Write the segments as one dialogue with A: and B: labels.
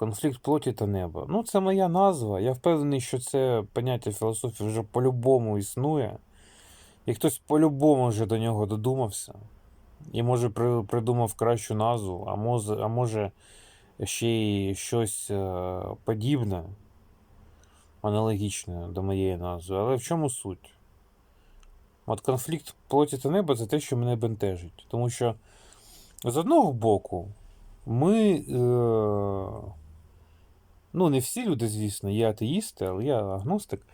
A: Конфлікт плоті та неба. Ну, це моя назва. Я впевнений, що це поняття філософії вже по-любому існує. І хтось по-любому вже до нього додумався. І може при, придумав кращу назву, а може, а може ще й щось е, подібне, аналогічне до моєї назви. Але в чому суть? От конфлікт плоті та неба це те, що мене бентежить. Тому що з одного боку, ми. Е, ну, не всі люди, звісно, є атеїсти, але я агностик.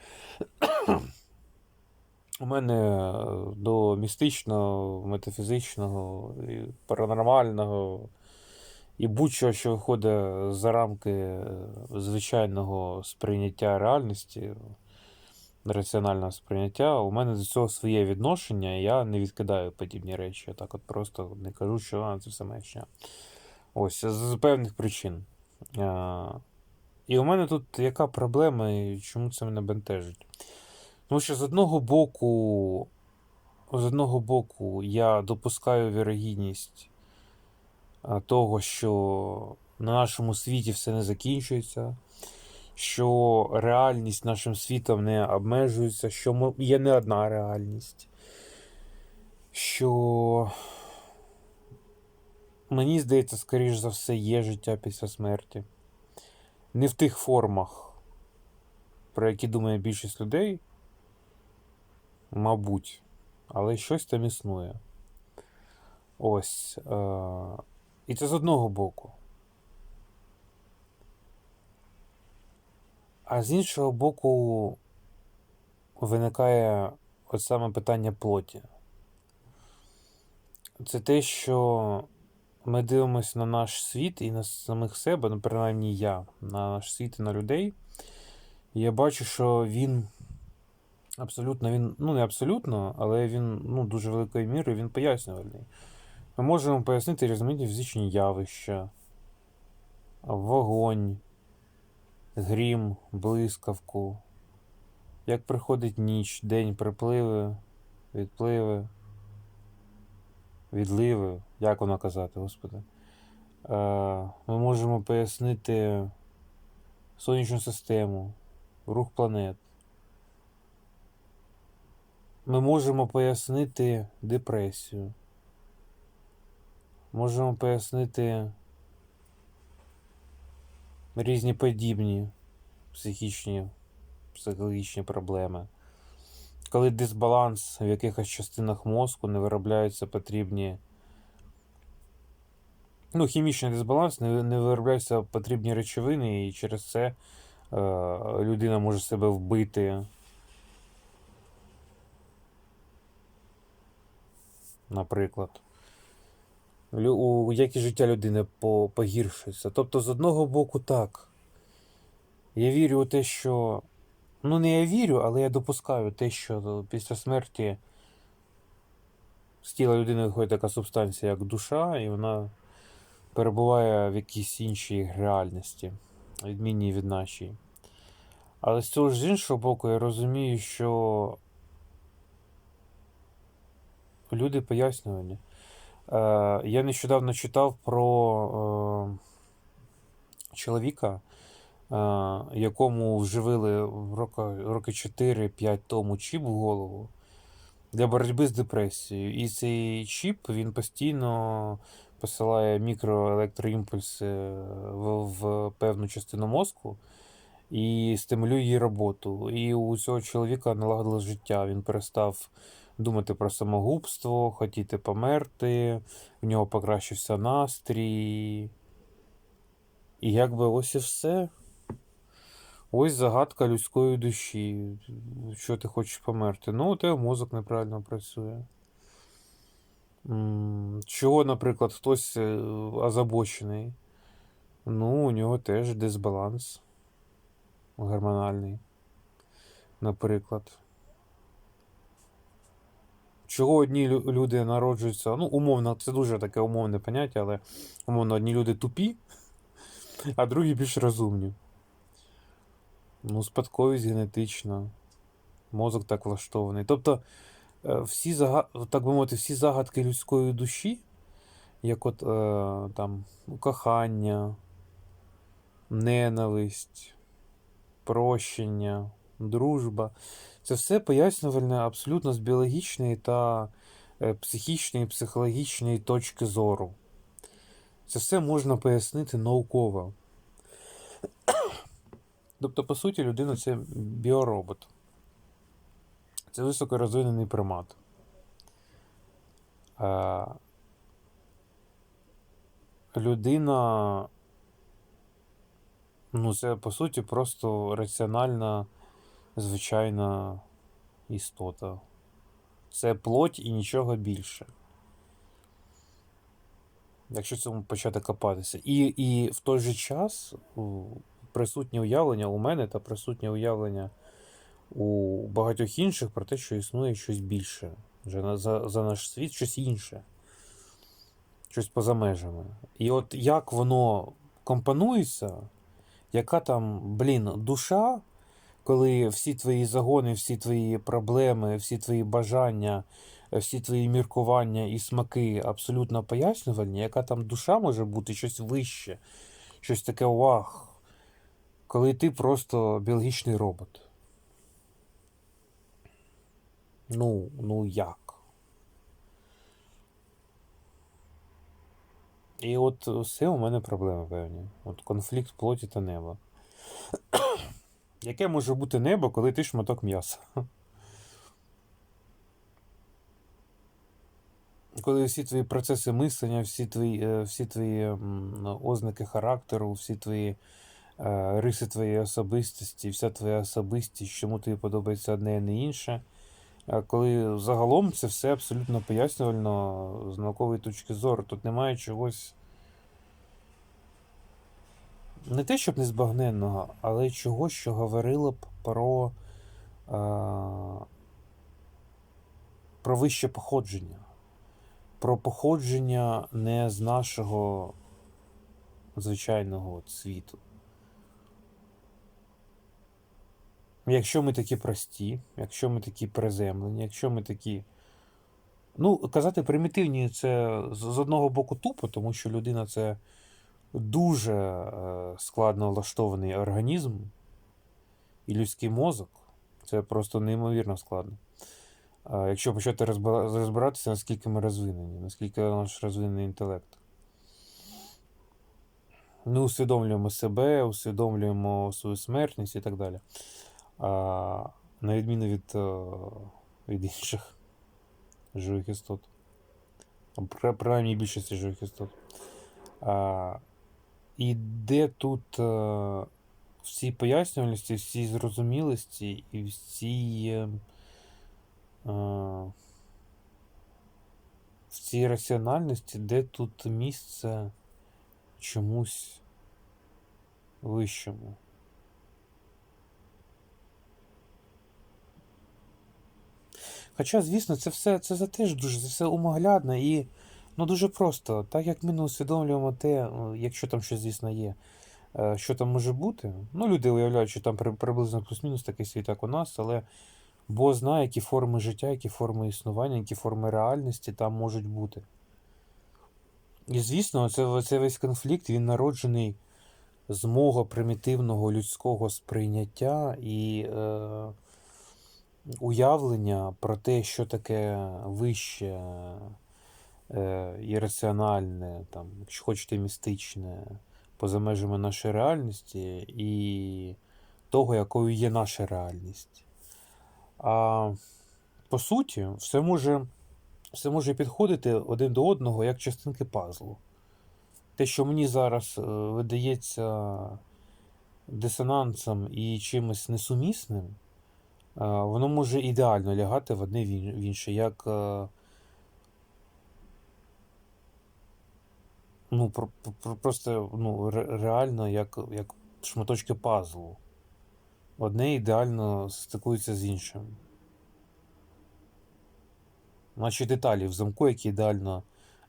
A: У мене е, до містичного, метафізичного, і паранормального і будь-що, що виходить за рамки е, звичайного сприйняття реальності, раціонального сприйняття, у мене до цього своє відношення, і я не відкидаю подібні речі. Я так от просто не кажу, що це все маячня. Ось, з, з певних причин. І у мене тут яка проблема, і чому це мене бентежить? Тому що з одного боку, з одного боку, я допускаю вірогідність того, що на нашому світі все не закінчується, що реальність нашим світом не обмежується, що є не одна реальність. Що мені здається, скоріш за все, є життя після смерті. Не в тих формах, про які думає більшість людей, мабуть, але щось там існує. Ось. Е- і це з одного боку. А з іншого боку, виникає от саме питання плоті. Це те, що ми дивимося на наш світ і на самих себе, ну, принаймні я, на наш світ і на людей. І я бачу, що він абсолютно, він, ну не абсолютно, але він ну, дуже великою мірою він пояснювальний. Ми можемо пояснити різноманітні фізичні явища, вогонь, грім, блискавку, як приходить ніч, день припливи, відпливи, відливи, як воно казати, Господи. Е, Ми можемо пояснити сонячну систему, рух планет. Ми можемо пояснити депресію. Можемо пояснити різні подібні психічні, психологічні проблеми. Коли дисбаланс в якихось частинах мозку не виробляються потрібні. Ну, хімічний дисбаланс, не, не виробляються потрібні речовини, і через це е, людина може себе вбити. Наприклад. У якість життя людини по- погіршується. Тобто, з одного боку, так. Я вірю у те, що. Ну, не я вірю, але я допускаю те, що після смерті з тіла людини виходить така субстанція, як душа, і вона перебуває в якійсь іншій реальності, відмінній від нашій. Але з цього ж з іншого боку, я розумію, що люди пояснювані. Е, я нещодавно читав про е, чоловіка, якому вживили роки, роки 4-5 тому чіп в голову для боротьби з депресією. І цей чіп він постійно посилає мікроелектроімпульси в, в певну частину мозку і стимулює її роботу. І у цього чоловіка налагодилось життя. Він перестав думати про самогубство, хотіти померти, в нього покращився настрій. І якби ось і все. Ось загадка людської душі. Що ти хочеш померти? Ну, у тебе мозок неправильно працює. Чого, наприклад, хтось е, озабочений? Ну, у нього теж дисбаланс гормональний, наприклад. Чого одні люди народжуються, ну, умовно, це дуже таке умовне поняття, але умовно, одні люди тупі, а другі більш розумні. Ну, спадковість генетична, мозок так влаштований. Тобто, е, всі так би мовити, всі загадки людської душі, як от е, там кохання, ненависть, прощення, дружба. Це все пояснювальне абсолютно з біологічної та е, психічної, психологічної точки зору. Це все можна пояснити науково. Тобто, по суті, людина це біоробот. Це високорозвинений примат. Е, людина, ну, це по суті просто раціональна, звичайна істота. Це плоть і нічого більше. Якщо цьому почати копатися. І, і в той же час присутнє уявлення у мене та присутнє уявлення у багатьох інших про те, що існує щось більше. Вже за, за наш світ щось інше. Щось поза межами. І от як воно компонується, яка там, блін, душа, коли всі твої загони, всі твої проблеми, всі твої бажання, всі твої міркування і смаки абсолютно пояснювальні, яка там душа може бути щось вище, щось таке вах, коли ти просто біологічний робот. Ну, ну як? І от з у мене проблеми певні. От конфлікт плоті та неба. Яке може бути небо, коли ти шматок м'яса? Коли всі твої процеси мислення, всі твої, е, всі твої ознаки характеру, всі твої риси твоєї особистості, вся твоя особистість, чому тобі подобається одне, а не інше. Е, Коли загалом це все абсолютно пояснювально з наукової точки зору. Тут немає чогось. Не те, щоб незбагненного, але чогось, що говорило б про, е, про вище походження. Про походження не з нашого звичайного світу. Якщо ми такі прості, якщо ми такі приземлені, якщо ми такі. Ну, казати примітивні це з одного боку тупо, тому що людина це дуже е, складно влаштований організм, і людський мозок це просто неймовірно складно. Якщо почати розбиратися, наскільки ми розвинені, наскільки наш розвинений інтелект. Ми усвідомлюємо себе, усвідомлюємо свою смертність і так далі. На відміну від, е, від інших живих істот. Принаймні більшості живих істот. І де тут е, всі пояснювальності, всі зрозумілості і всі. е, в цій раціональності, де тут місце чомусь вищому. Хоча, звісно, це все це за теж дуже це все умоглядно і ну, дуже просто. Так як ми не усвідомлюємо те, ну, якщо там щось, звісно, є, е, що там може бути. Ну, люди уявляють, що там приблизно плюс-мінус такий світ, як у нас, але Бог знає, які форми життя, які форми існування, які форми реальності там можуть бути. І звісно, це, весь конфлікт, він народжений з мого примітивного людського сприйняття і е, уявлення про те, що таке вище е, і раціональне, там, якщо хочете, містичне, поза межами нашої реальності і того, якою є наша реальність. А по суті, все може, все може підходити один до одного як частинки пазлу. Те, що мені зараз е, видається дисонансом і чимось несумісним, воно може ідеально лягати в одне в інше, як е, ну, про, про- просто ну, реально як, як шматочки пазлу. Одне ідеально стикується з іншим. Наче деталі в замку, які ідеально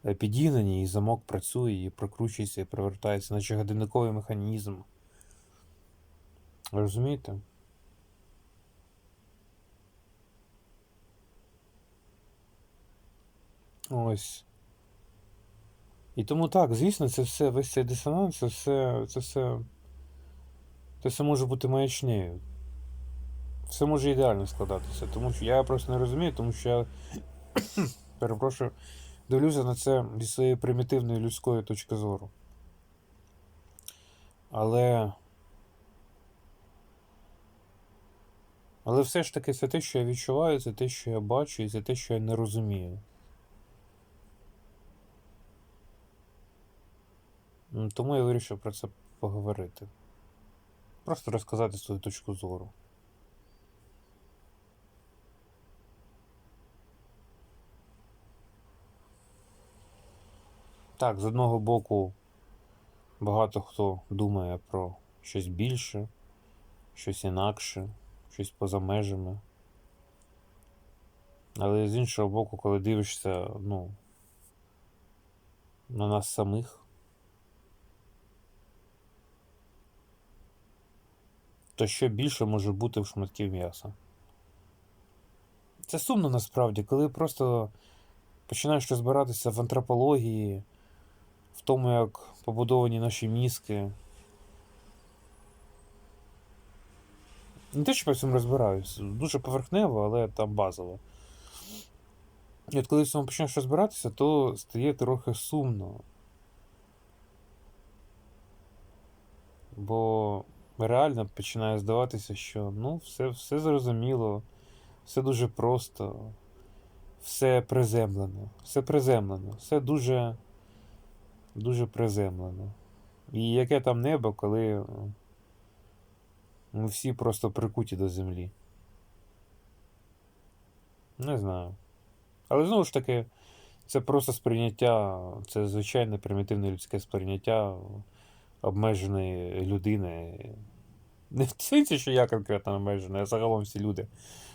A: е, підігнані, і замок працює, і прокручується, і провертається, наче годинниковий механізм. Розумієте? Ось. І тому так, звісно, це все, весь цей дисонанс, це все, це все це може бути маячнею. Все може ідеально складатися. Тому що я просто не розумію, тому що я перепрошую, дивлюся на це зі своєї примітивної людської точки зору. Але. Але все ж таки це те, що я відчуваю, це те, що я бачу, і це те, що я не розумію. Тому я вирішив про це поговорити. Просто розказати свою точку зору. Так, з одного боку, багато хто думає про щось більше, щось інакше, щось поза межами. Але з іншого боку, коли дивишся, ну, на нас самих, то що більше може бути в шматків м'яса? Це сумно насправді, коли просто починаєш розбиратися в антропології, в тому, як побудовані наші мізки. Не те, що я в цьому розбираюсь, дуже поверхнево, але там базово. І от коли в цьому починаєш розбиратися, то стає трохи сумно. Бо реально починає здаватися, що ну, все, все зрозуміло, все дуже просто, все приземлено, все приземлено, все дуже, дуже приземлено. І яке там небо, коли е, ми всі просто прикуті до землі. Не знаю. Але знову ж таки, це просто сприйняття, це звичайне примітивне людське сприйняття обмеженої людини. Не в сенсі, що я конкретно обмежений, а загалом всі люди.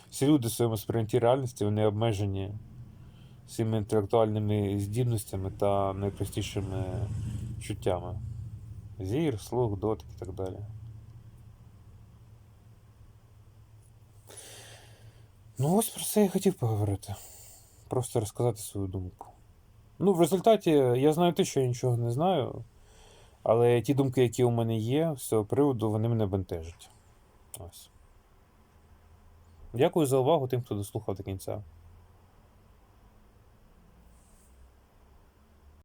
A: Всі люди в своєму сприйнятті реальності вони обмежені своїми інтелектуальними здібностями та найпростішими чуттями. Зір, слух, дотик і так далі. Ну, ось про це я хотів поговорити. Просто розказати свою думку. Ну, в результаті я знаю те, що я нічого не знаю, але ті думки, які у мене є з цього приводу, вони мене бентежать. Ось. Дякую за увагу тим, хто дослухав до кінця.